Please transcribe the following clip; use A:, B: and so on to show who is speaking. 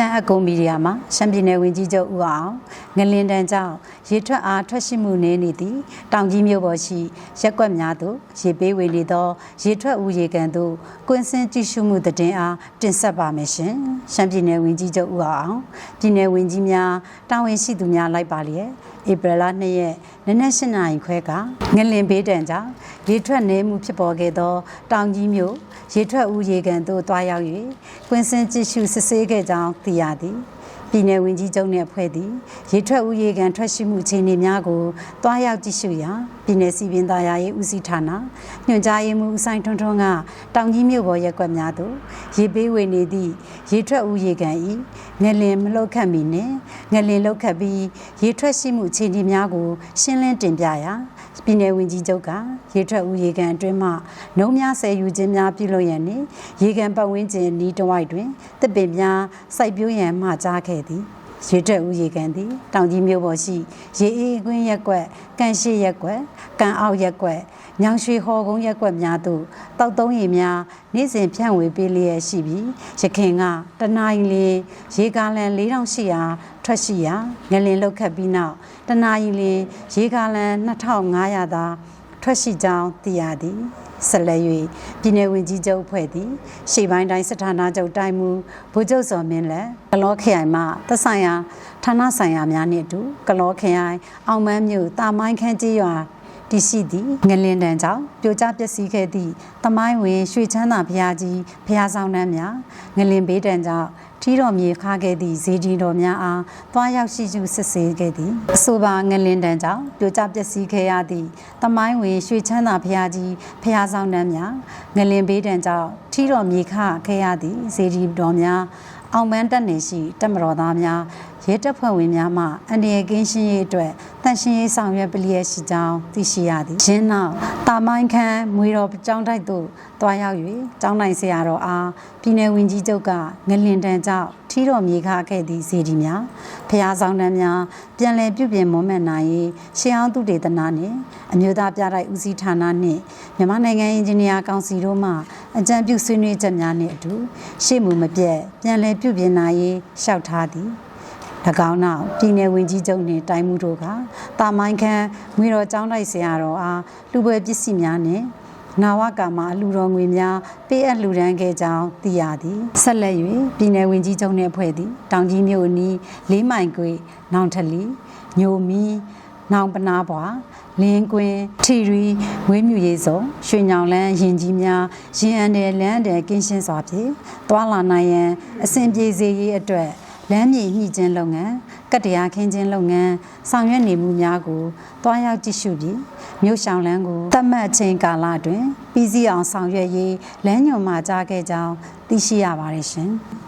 A: ရှမ်းအကုံမီဒီယာမှာရှမ်းပြည်နယ်ဝင်ကြီးချုပ်ဦးအောင်ငလင်တန်ကြောင့်ရေထွက်အားထွက်ရှိမှုနေနေသည့်တောင်ကြီးမြို့ပေါ်ရှိရက်ကွက်များသို့ရေပေးဝေနေသောရေထွက်ဦးရေကန်သို့ကွင်းစင်းကြည့်ရှုမှုတည်င်းအားတင်ဆက်ပါမယ်ရှင်ရှမ်းပြည်နယ်ဝင်ကြီးချုပ်ဦးအောင်ပြည်နယ်ဝင်ကြီးများတာဝန်ရှိသူများလိုက်ပါလျက် ဧပြီလ2ရက်နနက်8နာရီခွဲကငလင်ဘေးတန်ကြောင့်ရေထွက်နေမှုဖြစ်ပေါ်ခဲ့သော တောင်ကြီးမြို့ရေထွက်ဦးရေကန်သို့တွားရောက်၍ကွင်းစင်းကြည့်ရှုစစ်ဆေးခဲ့ကြောင်းသိရသည်ပြည်내ဝင်ကြီးချုပ်နှင့်အဖွဲ့သည်ရေထွက်ဦးရေကန်ထွက်ရှိမှုအခြေအနေများကိုတွားရောက်ကြည့်ရှုရာ ပြည်내စီပင်သားရာရေးဦးစီးဌာနညွှန်ကြားရေးမှူးဦးဆိုင်ထွန်းထွန်းကတောင်ကြီးမြို့ပေါ်ရက်ကွက်များသို့ရေပေးဝေနေသည့်ရေထွက်ဦးရေကန်၏ငလင်မလှုပ်ခတ်မီနှင့်ငလင်လှုပ်ခတ်ပြီးရေထွက်ရှိမှုအခြေအနေများကို ရှင်းလင်းတင်ပြရာပြည်내ဝင်ကြီးချုပ်ကရေထွက်ဦးရေကန်အတွင်းမှနှုံးများဆယ်ယူခြင်းများပြုလုပ်ရန်နှင့်ရေကန်ပတ်ဝန်းကျင်ဤတစ်ဝိုက်တွင်တစ်ပင်များစိုက်ပျိုးရန်မှကြားခဲ့သည် ရေထွက်ဦးရေကန်သည်တောင်ကြီးမြို့ပေါ်ရှိရေအေးကွင်းရက်ကွက်ကန်ရှိရက်ကွက်ကန်အောက်ရက်ကွက်ညောင်ရွှေဟော်ကုန်းရက်ကွက်များသို့တောက်သုံးရီများနေ့စဉ်ဖြန့်ဝေပေးလျက်ရှိပြီးရခင်ကတနင်္လာရီရေကားလန်4800ထွက်ရှိရာငလင်လောက်ခတ်ပြီးနောက်တနင်္လာရီရေကားလန်2500သာထွက်ရှိကြောင်းသိရသည် ဆက်လက်၍ပြည်내ဝင်ကြီးချုပ်ဖွဲ့သည်ရှေ့ပိုင်းတိုင်းစစ်ဌာနချုပ်တိုင်းမူဗိုလ်ချုပ်စော်မင်းလက်ကလောခရိုင်မှသက်ဆိုင်ရာဌာနဆိုင်ရာများနှင့်အတူကလောခရိုင်အောင်မန်းမြို့တာမိုင်းခန်းကြီးရွာတည်ရှိသည့်ငလင်တန်ကြောင့်ပြိုကျပျက်စီးခဲ့သည့်တမိုင်းဝင်ရွှေချမ်းသာဘုရားကြီးဘုရားဆောင်နှမ်းများငလင်ဘေးတန်ကြောင့် ထီတော်မြေခါခဲ့သည့်ဇေဒီတော်များအားတွားရောက်ရှိကျူစစ်ဆေးခဲ့သည်အဆိုပါငလင်တန်ကြောင့်ပြိုကျပျက်စီးခဲ့ရသည့်တမိုင်းဝင်ရွှေချမ်းသာဘုရားကြီးဘုရားဆောင်နှမ်းများငလင်ဘေးတန်ကြောင့်ထီတော်မြေခခဲ့ရသည့်ဇေဒီတော်များအောင်ပန်းတက်နေရှိတက်မတော်သားများရဲတပ်ဖွဲ့ဝင်များမှအန္တရာယ်ကင်းရှင်းရေးအတွက်တန်ရှင်းရေးဆောင်ရွက်ပလျက်ရှိကြောင်းသိရှိရသည်။ရင်းနောက်တာမိုင်းခန်းမွေတော်ကျောင်းတိုက်သို့တွားရောက်၍ကျောင်းနိုင်ဆရာတော်အားပြည်내ဝင်ကြီးချုပ်ကငလင်တန်ကြောင့်ထီတော်မြေခခဲ့သည့်ဇေဒီများဖျားဆောင်တန်းများပြန်လည်ပြုပြင်မွမ်းမံနိုင်ရေးရှေးအောင်သူတေသနာနှင့်အမျိုးသားပြတိုက်ဦးစီးဌာနနှင့်မြန်မာနိုင်ငံအင်ဂျင်နီယာကောင်စီတို့မှအကြံပြုဆွေးနွေးချက်များနှင့်အတူရှေ့မူမပြတ်ပြန်လည်ပြုပြင်နိုင်ရေးလျှောက်ထားသည်၎ င်းနောက်ပြည်내ဝင်ကြီးချုပ်နှင့်တိုင်းမှုတို့ကတာမိုင်းခန်းငွေတော်ကျောင်းတိုက်ဆရာတော်အားလူပွဲပစ္စည်းများနှင့်နာဝကာမှာလူတော်ငွေများပေးအပ်လူဒန်းခဲ့ကြောင်းသိရသည်ဆက်လက်၍ပြည်내ဝင်ကြီးချုပ်နှင့်အဖွဲ့သည်တောင်ကြီးမြို့အနီးလေးမိုင်ကွေနောင်ထလီညိုမီနောင်ပနာဘွာလင်းကွင်းထီရီဝေးမြူရေးစုံရွှေညောင်လန်းရင်ကြီးများရင်အန်တယ်လန်းတယ်ကင်းရှင်းစွာဖြင့်သွာလာနိုင်ရန်အစဉ်ပြေစေရေးအတွက် လမ်းမြေညှိခြင်းလုပ်ငန်းကတ္တရားခင်းခြင်းလုပ်ငန်းဆောင်ရွက်နေမှုများကိုတွားရောက်ကြည့်ရှုပြီးမြို့ရှောင်းလန်းကိုတတ်မှတ်ခြင်းကာလအတွင်းပြီးစီးအောင်ဆောင်ရွက်ရေးလမ်းညွှန်မှာကြားခဲ့ကြောင်းသိရှိရပါတယ်ရှင်။